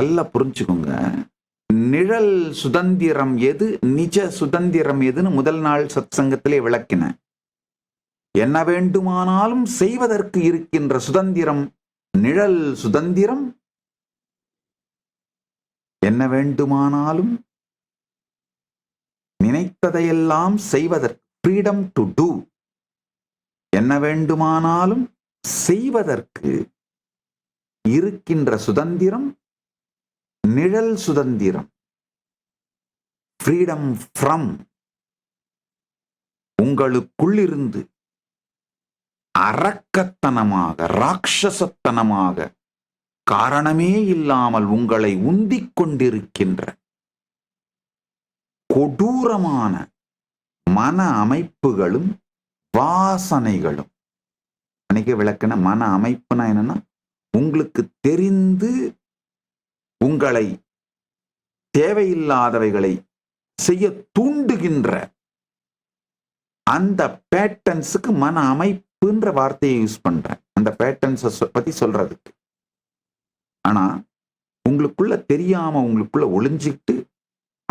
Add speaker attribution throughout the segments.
Speaker 1: நல்லா புரிஞ்சுக்கோங்க. நிழல் சுதந்திரம் எது? நிஜ சுதந்திரம் எதுன்னு முதல் நாள் சத்சங்கத்திலே விளக்கின. என்ன வேண்டுமானாலும் செய்வதற்கு இருக்கின்ற சுதந்திரம் நிழல் சுதந்திரம்? என்ன வேண்டுமானாலும் நினைத்ததையெல்லாம் செய்வதற்கு ஃப்ரீடம் டு டூ என்ன வேண்டுமானாலும் செய்வதற்கு இருக்கின்ற சுதந்திரம் நிழல் சுதந்திரம். ஃப்ரீடம் ஃப்ரம் உங்களுக்குள்ளிருந்து அரக்கத்தனமாக ராட்சசத்தனமாக காரணமே இல்லாமல் உங்களை உந்திக் கொண்டிருக்கின்ற கொடூரமான மன அமைப்புகளும் வாசனைகளும். அன்னைக்கு விளக்குன மன அமைப்புனா என்னன்னா உங்களுக்கு தெரிந்து உங்களை தேவையில்லாதவைகளை செய்ய தூண்டுகின்ற அந்த பேட்டன்ஸுக்கு மன அமைப்புன்ற வார்த்தையை யூஸ் பண்றேன். அந்த பேட்டன்ஸை பத்தி சொல்றதுக்கு. ஆனா உங்களுக்குள்ள தெரியாம உங்களுக்குள்ள ஒளிஞ்சிட்டு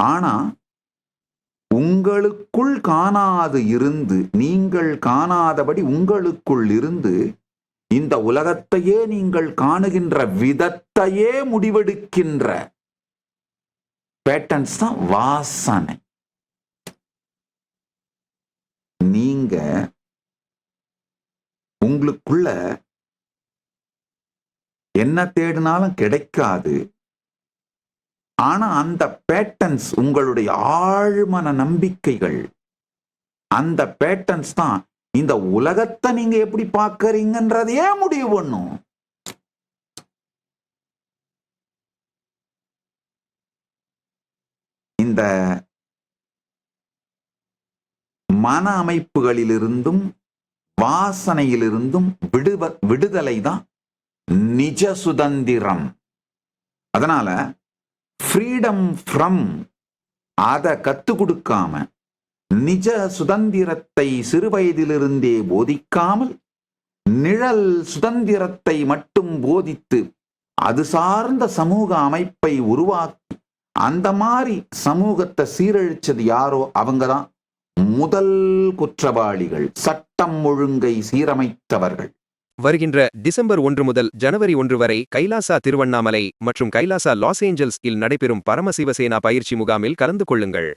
Speaker 1: ஆனா உங்களுக்குள் காணாது இருந்து நீங்கள் காணாதபடி உங்களுக்குள் இருந்து இந்த உலகத்தையே நீங்கள் காணுகின்ற விதத்தையே முடிவெடுக்கின்ற பேட்டன்ஸ் தான் வாசனை. நீங்க உங்களுக்குள்ள என்ன தேடினாலும் கிடைக்காது. ஆனா அந்த பேட்டன்ஸ் உங்களுடைய ஆழ்மன நம்பிக்கைகள் அந்த பேட்டன்ஸ் தான் இந்த உலகத்தை நீங்க எப்படி பாக்குறீங்கன்றதையே முடிவு பண்ணும்? இந்த மன அமைப்புகளிலிருந்தும் வாசனையிலிருந்தும் விடுவ விடுதலை தான் நிஜ சுதந்திரம். அதனால ஃப்ரீடம் ஃப்ரம் அதை கத்து கொடுக்காம நிஜ சுதந்திரத்தை சிறுவயதிலிருந்தே போதிக்காமல் நிழல் சுதந்திரத்தை மட்டும் போதித்து அது சார்ந்த சமூக அமைப்பை உருவாக்கி அந்த மாதிரி சமூகத்தை சீரழிச்சது யாரோ அவங்க தான் முதல் குற்றவாளிகள் சட்டம் ஒழுங்கை சீரமைத்தவர்கள்.
Speaker 2: வருகின்ற டிசம்பர் ஒன்று முதல் ஜனவரி ஒன்று வரை கைலாசா திருவண்ணாமலை மற்றும் கைலாசா லாஸ் ஏஞ்சல்ஸ் இல் நடைபெறும் பரமசிவசேனா பயிற்சி முகாமில் கலந்து கொள்ளுங்கள்.